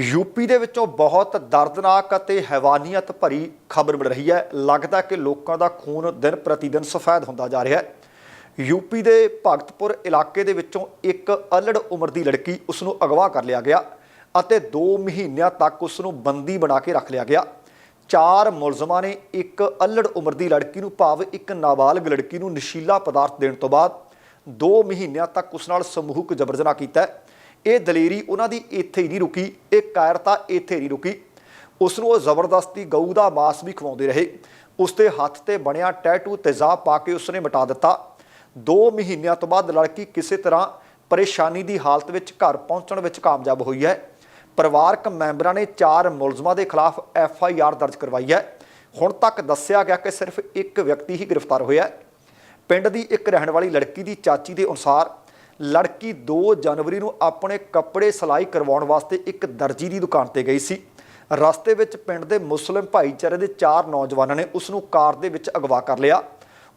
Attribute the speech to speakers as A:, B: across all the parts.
A: UP ਦੇ ਵਿੱਚੋਂ ਬਹੁਤ ਦਰਦਨਾਕ ਅਤੇ ਹੈਵਾਨੀਅਤ ਭਰੀ ਖਬਰ ਮਿਲ ਰਹੀ ਹੈ। ਲੱਗਦਾ ਕਿ ਲੋਕਾਂ ਦਾ ਖੂਨ ਦਿਨ ਪ੍ਰਤੀ ਦਿਨ ਸਫੈਦ ਹੁੰਦਾ ਜਾ ਰਿਹਾ ਹੈ। ਯੂਪੀ ਦੇ ਭਗਤਪੁਰ ਇਲਾਕੇ ਦੇ ਵਿੱਚੋਂ ਇੱਕ ਅਲੜ ਉਮਰ ਦੀ ਲੜਕੀ ਉਸ ਨੂੰ ਅਗਵਾ ਕਰ ਲਿਆ ਗਿਆ ਅਤੇ 2 ਮਹੀਨਿਆਂ ਤੱਕ ਉਸ ਨੂੰ ਬੰਦੀ ਬਣਾ ਕੇ ਰੱਖ ਲਿਆ ਗਿਆ। ਚਾਰ ਮੁਲਜ਼ਮਾਂ ਨੇ ਇੱਕ ਅਲੜ ਉਮਰ ਦੀ ਲੜਕੀ ਨੂੰ ਭਾਵ ਇੱਕ ਨਾਬਾਲਗ ਲੜਕੀ ਨੂੰ ਨਸ਼ੀਲਾ ਪਦਾਰਥ ਦੇਣ ਤੋਂ ਬਾਅਦ 2 ਮਹੀਨਿਆਂ ਤੱਕ ਉਸ ਨਾਲ ਸਮੂਹਕ ਜਬਰ ਜਨਾਹ ਕੀਤਾ ਹੈ। ਇਹ ਦਲੇਰੀ ਉਹਨਾਂ ਦੀ ਇੱਥੇ ਹੀ ਨਹੀਂ ਰੁਕੀ, ਇਹ ਕਾਇਰਤਾ ਇੱਥੇ ਨਹੀਂ ਰੁਕੀ। ਉਸ ਨੂੰ ਉਹ ਜ਼ਬਰਦਸਤੀ ਗਊ ਦਾ ਮਾਸ ਵੀ ਖਵਾਉਂਦੇ ਰਹੇ। ਉਸ ਦੇ ਹੱਥ ਤੇ ਬਣਿਆ ਟੈਟੂ ਤੇਜ਼ਾਬ ਪਾ ਕੇ ਉਸਨੇ ਮਿਟਾ ਦਿੱਤਾ। 2 ਮਹੀਨਿਆਂ ਤੋਂ ਬਾਅਦ ਲੜਕੀ ਕਿਸੇ ਤਰ੍ਹਾਂ ਪਰੇਸ਼ਾਨੀ ਦੀ ਹਾਲਤ ਵਿੱਚ ਘਰ ਪਹੁੰਚਣ ਵਿੱਚ ਕਾਮਯਾਬ ਹੋਈ ਹੈ। ਪਰਿਵਾਰਕ ਮੈਂਬਰਾਂ ਨੇ ਚਾਰ ਮੁਲਜ਼ਮਾਂ ਦੇ ਖਿਲਾਫ ਐਫ ਆਈ ਆਰ ਦਰਜ ਕਰਵਾਈ ਹੈ। ਹੁਣ ਤੱਕ ਦੱਸਿਆ ਗਿਆ ਕਿ ਸਿਰਫ ਇੱਕ ਵਿਅਕਤੀ ਹੀ ਗ੍ਰਿਫਤਾਰ ਹੋਇਆ ਪਿੰਡ ਦੀ ਇੱਕ ਰਹਿਣ ਵਾਲੀ ਲੜਕੀ ਦੀ ਚਾਚੀ ਦੇ ਅਨੁਸਾਰ ਲੜਕੀ 2 ਜਨਵਰੀ ਨੂੰ ਆਪਣੇ ਕੱਪੜੇ ਸਿਲਾਈ ਕਰਵਾਉਣ ਵਾਸਤੇ ਇੱਕ ਦਰਜੀ ਦੀ ਦੁਕਾਨ ਤੇ ਗਈ ਸੀ। ਰਸਤੇ ਵਿੱਚ ਪਿੰਡ ਦੇ ਮੁਸਲਿਮ ਭਾਈਚਾਰੇ ਦੇ ਚਾਰ ਨੌਜਵਾਨਾਂ ਨੇ ਉਸ ਨੂੰ ਕਾਰ ਦੇ ਵਿੱਚ ਅਗਵਾ ਕਰ ਲਿਆ।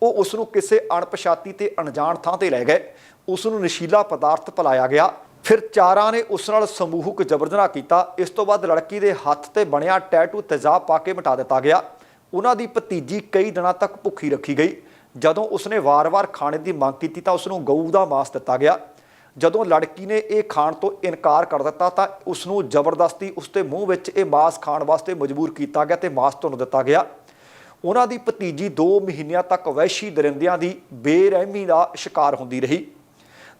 A: ਉਹ ਉਸ ਨੂੰ ਕਿਸੇ ਅਣਪਛਾਤੀ ਤੇ ਅਣਜਾਣ ਥਾਂ ਤੇ ਲੈ ਗਏ। ਉਸ ਨੂੰ ਨਸ਼ੀਲਾ ਪਦਾਰਥ ਪਿਲਾਇਆ ਗਿਆ। ਫਿਰ ਚਾਰਾਂ ਨੇ ਉਸ ਨਾਲ ਸਮੂਹਕ ਜਬਰਦਨਾ ਕੀਤਾ। ਇਸ ਤੋਂ ਬਾਅਦ ਲੜਕੀ ਦੇ ਹੱਥ ਤੇ ਬਣਿਆ ਟੈਟੂ ਤੇਜ਼ਾਬ ਪਾ ਕੇ ਮਿਟਾ ਦਿੱਤਾ ਗਿਆ। ਉਹਨਾਂ ਦੀ ਭਤੀਜੀ ਕਈ ਦਿਨਾਂ ਤੱਕ ਭੁੱਖੀ ਰੱਖੀ ਗਈ। ਜਦੋਂ ਉਸਨੇ ਵਾਰ-ਵਾਰ ਖਾਣੇ ਦੀ ਮੰਗ ਕੀਤੀ ਤਾਂ ਉਸ ਨੂੰ ਗਊ ਦਾ ਮਾਸ ਦਿੱਤਾ ਗਿਆ। ਜਦੋਂ ਲੜਕੀ ਨੇ ਇਹ ਖਾਣ ਤੋਂ ਇਨਕਾਰ ਕਰ ਦਿੱਤਾ ਤਾਂ ਉਸ ਨੂੰ ਜ਼ਬਰਦਸਤੀ ਉਸ ਦੇ ਮੂੰਹ ਵਿੱਚ ਇਹ ਮਾਸ ਖਾਣ ਵਾਸਤੇ ਮਜਬੂਰ ਕੀਤਾ ਗਿਆ ਤੇ ਮਾਸ ਤੁੰਨ ਦਿੱਤਾ ਗਿਆ। ਉਹਨਾਂ ਦੀ ਭਤੀਜੀ 2 ਮਹੀਨਿਆਂ ਤੱਕ ਵੈਸ਼ੀ ਦਰਿੰਦਿਆਂ ਦੀ ਬੇਰਹਿਮੀ ਦਾ ਸ਼ਿਕਾਰ ਹੁੰਦੀ ਰਹੀ।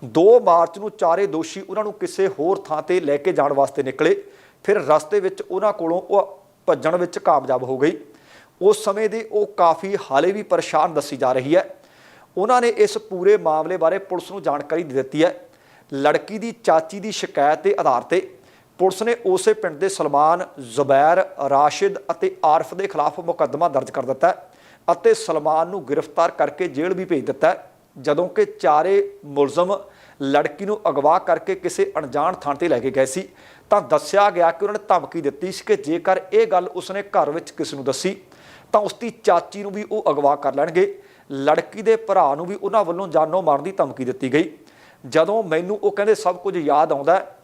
A: 2 ਮਾਰਚ ਨੂੰ ਚਾਰੇ ਦੋਸ਼ੀ ਉਹਨਾਂ ਨੂੰ ਕਿਸੇ ਹੋਰ ਥਾਂ ਤੇ ਲੈ ਕੇ ਜਾਣ ਵਾਸਤੇ ਨਿਕਲੇ। ਫਿਰ ਰਸਤੇ ਵਿੱਚ ਉਹਨਾਂ ਕੋਲੋਂ ਉਹ ਭੱਜਣ ਵਿੱਚ ਕਾਮਯਾਬ ਹੋ ਗਈ। ਉਸ ਸਮੇਂ ਦੇ ਉਹ ਕਾਫੀ ਹਾਲੇ ਵੀ ਪਰੇਸ਼ਾਨ ਦੱਸੀ ਜਾ ਰਹੀ ਹੈ। ਉਹਨਾਂ ਨੇ ਇਸ ਪੂਰੇ ਮਾਮਲੇ ਬਾਰੇ ਪੁਲਿਸ ਨੂੰ ਜਾਣਕਾਰੀ ਦੇ ਦਿੱਤੀ ਹੈ। ਲੜਕੀ ਦੀ ਚਾਚੀ ਦੀ ਸ਼ਿਕਾਇਤ ਦੇ ਆਧਾਰ ਤੇ ਪੁਲਿਸ ਨੇ ਉਸੇ ਪਿੰਡ ਦੇ ਸਲਮਾਨ, ਜ਼ੁਬੈਰ, ਰਾਸ਼ਿਦ ਅਤੇ ਆਰਫ ਦੇ ਖਿਲਾਫ ਮੁਕੱਦਮਾ ਦਰਜ ਕਰ ਦਿੱਤਾ ਅਤੇ ਸਲਮਾਨ ਨੂੰ ਗ੍ਰਿਫਤਾਰ ਕਰਕੇ ਜੇਲ੍ਹ ਵੀ ਭੇਜ ਦਿੱਤਾ ਜਦੋਂ ਕਿ ਚਾਰੇ ਮੁਲਜ਼ਮ ਲੜਕੀ ਨੂੰ ਅਗਵਾ ਕਰਕੇ ਕਿਸੇ ਅਣਜਾਣ ਥਾਂ ਤੇ ਲੈ ਕੇ ਗਏ ਸੀ। ਤਾਂ ਦੱਸਿਆ ਗਿਆ ਕਿ ਉਹਨਾਂ ਨੇ ਧਮਕੀ ਦਿੱਤੀ ਸੀ ਕਿ ਜੇਕਰ ਇਹ ਗੱਲ ਉਸਨੇ ਘਰ ਵਿੱਚ ਕਿਸ ਨੂੰ ਦੱਸੀ ਤਾਂ ਉਸ ਦੀ ਚਾਚੀ ਨੂੰ ਵੀ ਉਹ ਅਗਵਾ ਕਰ ਲੈਣਗੇ। ਲੜਕੀ ਦੇ ਭਰਾ ਨੂੰ ਵੀ ਉਹਨਾਂ ਵੱਲੋਂ ਜਾਨੋਂ ਮਾਰਨ ਦੀ ਧਮਕੀ ਦਿੱਤੀ ਗਈ। ਜਦੋਂ ਮੈਨੂੰ ਉਹ ਕਹਿੰਦੇ ਸਭ ਕੁਝ ਯਾਦ ਆਉਂਦਾ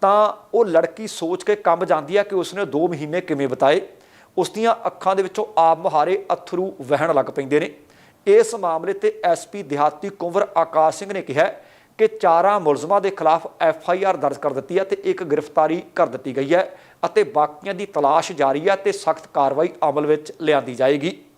A: ਤਾਂ ਉਹ ਲੜਕੀ ਸੋਚ ਕੇ ਕੰਬ ਜਾਂਦੀ ਹੈ ਕਿ ਉਸਨੇ 2 ਮਹੀਨੇ ਕਿਵੇਂ ਬਿਤਾਏ। ਉਸ ਦੀਆਂ ਅੱਖਾਂ ਦੇ ਵਿੱਚੋਂ ਆਪ ਮੁਹਾਰੇ ਅਥਰੂ ਵਹਿਣ ਲੱਗ ਪੈਂਦੇ ਨੇ। ਇਸ ਮਾਮਲੇ ਤੇ ਐਸਪੀ ਦਿਹਾਤੀ ਕੁੰਵਰ ਆਕਾਸ਼ ਸਿੰਘ ਨੇ ਕਿਹਾ ਕਿ ਚਾਰਾਂ ਮੁਲਜ਼ਮਾਂ ਦੇ ਖਿਲਾਫ ਐਫ ਆਈ ਆਰ ਦਰਜ ਕਰ ਦਿੱਤੀ ਹੈ ਤੇ ਇੱਕ ਗ੍ਰਿਫਤਾਰੀ ਕਰ ਦਿੱਤੀ ਗਈ ਹੈ ਅਤੇ ਬਾਕੀਆਂ ਦੀ ਤਲਾਸ਼ ਜਾਰੀ ਹੈ ਤੇ ਸਖਤ ਕਾਰਵਾਈ ਅਮਲ ਵਿੱਚ ਲਿਆਂਦੀ ਜਾਏਗੀ।